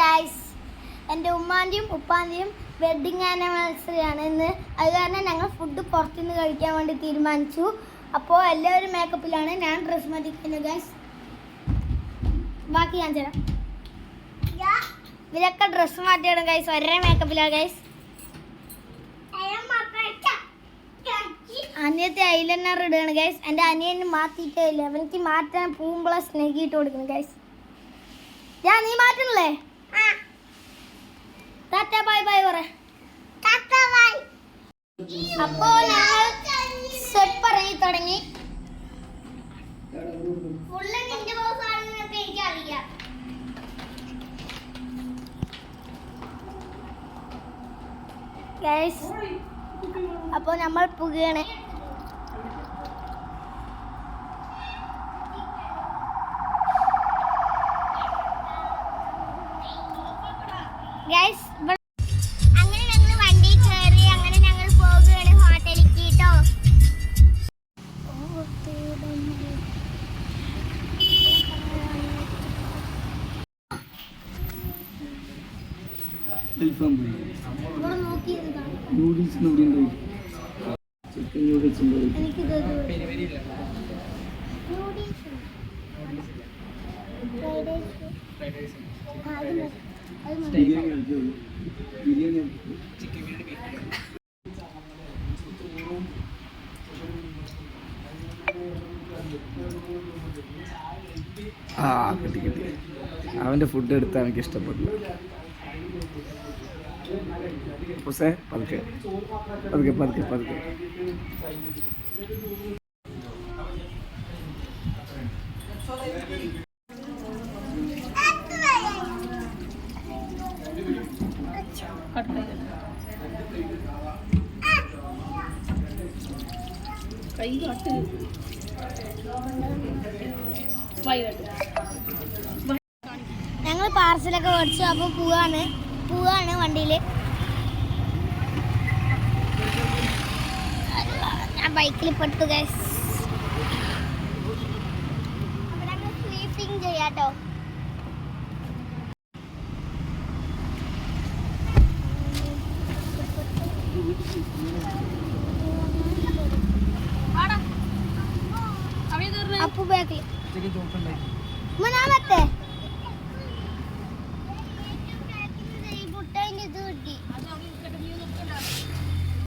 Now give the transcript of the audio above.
Guys എന്റെ ഉമ്മാന്റെയും ഉപ്പാന്റെയും wedding anniversary ആണ് ഇന്ന്. അത് കാരണം ഞങ്ങൾ ഫുഡ് പുറത്തുനിന്ന് കഴിക്കാൻ വേണ്ടി തീരുമാനിച്ചു. അപ്പോൾ എല്ലാവരും മേക്കപ്പിലാണ് ഞാൻ ഡ്രസ് മാറ്റിക്കുന്നു ഗായ്സ് ബാക്കി ഞാൻ തരാം. ഇവരൊക്കെ ഡ്രസ്സ് മാറ്റിയാണ് ഗൈസ് ഒരേ മേക്കപ്പിലാണ് ഗൈസ് അനിയത്തെ ഐലൈനർ ഇടുകയാണ് ഗൈസ് എന്റെ അനിയന് മാറ്റിയിട്ടേ ഇല്ല. അവനിക്ക് മാറ്റാൻ പൂമ്പള സ്നേഹിയിട്ട് കൊടുക്കുന്നു ഗൈസ് ഞാൻ നീ മാറ്റണല്ലേ? ടാറ്റ ബൈ ബൈ പറ. അപ്പോൾ ഞങ്ങൾ സെറ്റ് ഇറങ്ങി തുടങ്ങി. ഫുള്ള് നിന്റെ ബോസ് ആണെന്നൊക്കെ എനിക്കറിയാം. ഗൈസ് അപ്പോൾ നമ്മൾ പുകയാണ്. ഗൈസ് അങ്ങനെ ഞങ്ങൾ വണ്ടി കയറി അങ്ങനെ ഞങ്ങൾ പോവുകയാണ് ഹോട്ടലിലേക്ക് കേട്ടോ. നൂഡിൽസ് ഉണ്ട്. ചിക്കൻ നൂഡിൽസ് ഉണ്ട് നൂഡിൽസ് ഫ്രൈഡ് റൈസ് ആ കിട്ടി കിട്ടി. അവന്റെ ഫുഡ് എടുത്താൽ എനിക്ക് ഇഷ്ടപ്പെട്ടു. പുസേ പതുക്കെ. പതുക്കെ പതുക്കെ പതുക്കെ. ഞങ്ങൾ പാർസലൊക്കെ മേടിച്ചു അപ്പോൾ പോവാണ്. പോവാണ് വണ്ടിയിൽ ഞാൻ ബൈക്കിൽ പെട്ടു ഗൈസ് സ്ലീപ്പിംഗ് ചെയ്യാട്ടോ. അപ്പു ബാക്കിൽ ഞാൻ പറ്റേ